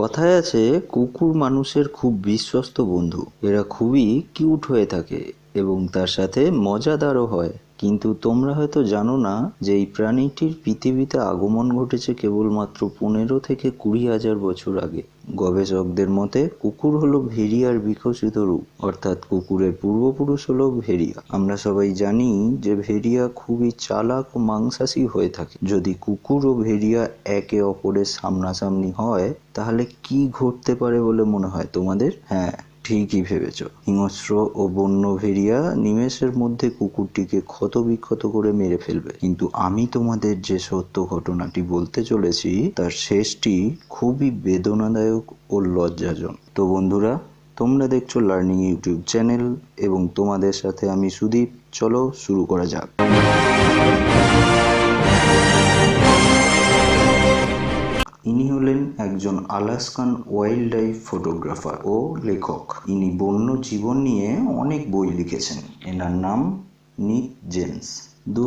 কথায় আছে, কুকুর মানুষের খুব বিশ্বস্ত বন্ধু। এরা খুবই কিউট হয়ে থাকে এবং তার সাথে মজাদারও হয়। কিন্তু তোমরা হয়তো জানো না যে এই প্রাণীটির পৃথিবীতে আগমন ঘটেছে কেবলমাত্র পনেরো থেকে কুড়ি হাজার বছর আগে। গবেষকদের মতে, কুকুর হলো ভেরিয়ার বিকশিত রূপ, অর্থাৎ কুকুরের পূর্বপুরুষ হলো ভেড়িয়া আমরা সবাই জানি যে ভেড়িয়া খুবই চালাক ও মাংসাশী হয়ে থাকে। যদি কুকুর ও ভেড়িয়া একে অপরের সামনাসামনি হয়, তাহলে কি ঘটতে পারে বলে মনে হয় তোমাদের? হ্যাঁ ঠিকই ভেবেছ। হিংস্র ও বন্য ভেড়িয়া নিমেষের মধ্যে কুকুরটিকে ক্ষত বিক্ষত করে মেরে ফেলবে। কিন্তু আমি তোমাদের যে সত্য ঘটনাটি বলতে চলেছি, তার শেষটি খুবই বেদনাদায়ক ও লজ্জাজনক। তো বন্ধুরা, তোমরা দেখছ লার্নিং ইউটিউব চ্যানেল এবং তোমাদের সাথে আমি সুদীপ। চলো শুরু করা যাক। ইনি হলেন একজন আলাস্কান ওয়াইল্ড লাইফ ফটোগ্রাফার ও লেখক। ইনি বন্য জীবন নিয়ে অনেক বই লিখেছেন। এনার নাম নিক জেন্স দু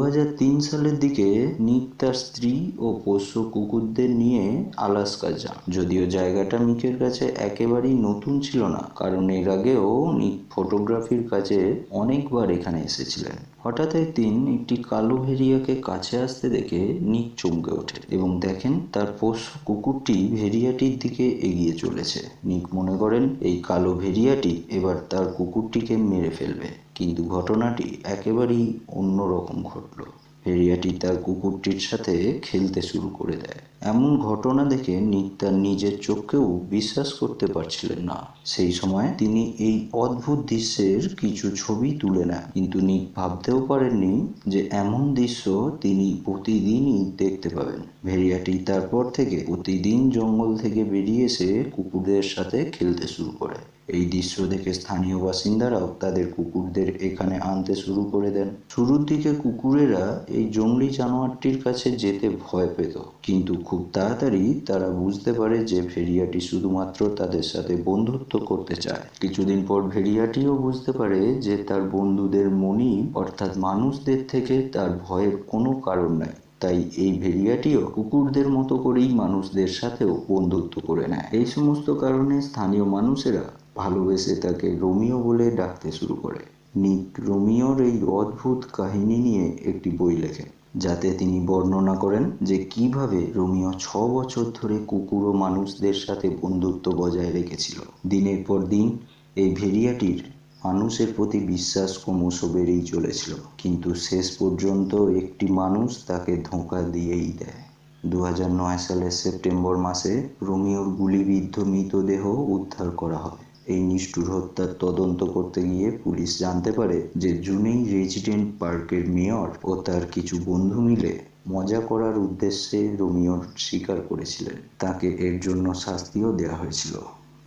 সালের দিকে নিক তার স্ত্রী ও পোষ্য কুকুরদের নিয়ে আলাস্কা যান। যদিও জায়গাটা নিকের কাছে একেবারেই নতুন ছিল না, কারণ এর আগেও নিক ফটোগ্রাফির কাজে অনেকবার এখানে এসেছিলেন। হঠাৎ একদিন একটি কালো ভেরিয়াকে কাছে আসতে দেখে নিক চমকে ওঠে এবং দেখেন তার পোষ্য কুকুরটি ভেরিয়াটির দিকে এগিয়ে চলেছে। নিক মনে করেন, এই কালো ভেরিয়াটি এবার তার কুকুরটিকে মেরে ফেলবে। কিন্তু ঘটনাটি একেবারেই অন্যরকম ঘটল ভেড়িয়াটি তার কুকুরটির সাথে খেলতে শুরু করে দেয়। এমন ঘটনা দেখে নিক তার নিজের চোখকেও বিশ্বাস করতে পারছিলেন না। সেই সময় তিনি এই অদ্ভুত দৃশ্যের কিছু ছবি তুলে নেন। কিন্তু নিক ভাবতেও পারেননি যে এমন দৃশ্য তিনি প্রতিদিনই দেখতে পাবেন। ভেড়িয়াটি তারপর থেকে প্রতিদিন জঙ্গল থেকে বেরিয়ে এসে কুকুরদের সাথে খেলতে শুরু করে। এই দৃশ্য দেখে স্থানীয় বাসিন্দারাও তাদের কুকুরদের এখানে আনতে শুরু করে দেন। শুরুর দিকে কুকুরেরা এই জঙ্গলি জানোয়ারটির কাছে যেতে ভয় পেত। কিন্তু খুব তাড়াতাড়ি তারা বুঝতে পারে যে ভেড়িয়াটি শুধুমাত্র তাদের সাথে বন্ধুত্ব করতে চায়। কিছুদিন পর ভেড়িয়াটিও বুঝতে পারে যে তার বন্ধুদের মনি, অর্থাৎ মানুষদের থেকে তার ভয়ের কোনো কারণ নাই। তাই এই ভেড়িয়াটিও কুকুরদের মতো করেই মানুষদের সাথেও বন্ধুত্ব করে নেয়। এই সমস্ত কারণে স্থানীয় মানুষেরা ভালোবেসে তাকে রোমিও বলে ডাকতে শুরু করে। নিক রোমিওর এই অদ্ভুত কাহিনী নিয়ে একটি বই লেখেন। যাতে তিনি বর্ণনা করেন যে কীভাবে রোমিও ছ বছর ধরে কুকুর ও মানুষদের সাথে বন্ধুত্ব বজায় রেখেছিল। দিনের পর দিন এই ভেরিয়াটির মানুষের প্রতি বিশ্বাস ক্রমশ বেড়েই চলেছিল। কিন্তু শেষ পর্যন্ত একটি মানুষ তাকে ধোঁকা দিয়েই দেয়। দু হাজার নয় সালের সেপ্টেম্বর মাসে রোমিওর গুলিবিদ্ধ মৃতদেহ উদ্ধার করা হয়। এই নিষ্ঠুর হত্যার তদন্ত করতে গিয়ে পুলিশ জানতে পারে যে জুনেই রেজিডেন্ট পার্কের মেয়র ও তার কিছু বন্ধু মিলে মজা করার উদ্দেশ্যে রোমিওর স্বীকার করেছিলেন। তাকে এর জন্য শাস্তিও দেওয়া হয়েছিল।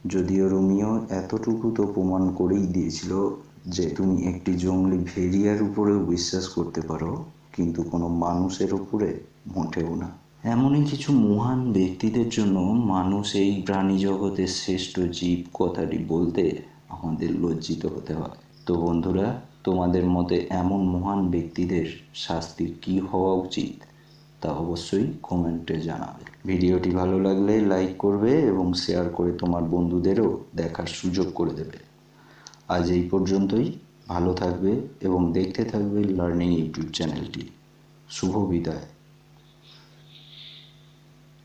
যদিও রোমিও এতটুকু তো প্রমাণ করেই দিয়েছিল যে তুমি একটি জঙ্গলি ভেরিয়ার উপরেও বিশ্বাস করতে পারো, কিন্তু কোনো মানুষের উপরে মোটেও না। এমনই কিছু মহান ব্যক্তিদের জন্য মানুষ এই প্রাণী জগতের শ্রেষ্ঠ জীব কথাটি বলতে আমাদের লজ্জিত হতে হয়। তো বন্ধুরা, তোমাদের মতে এমন মহান ব্যক্তিদের শাস্তি কি হওয়া উচিত তা অবশ্যই কমেন্টে জানাবে। ভিডিওটি ভালো লাগলে লাইক করবে এবং শেয়ার করে তোমার বন্ধুদেরও দেখার সুযোগ করে দেবে। আজ এই পর্যন্তই। ভালো থাকবে এবং দেখতে থাকবে লার্নিং ইউটিউব চ্যানেলটি। শুভ বিদায়।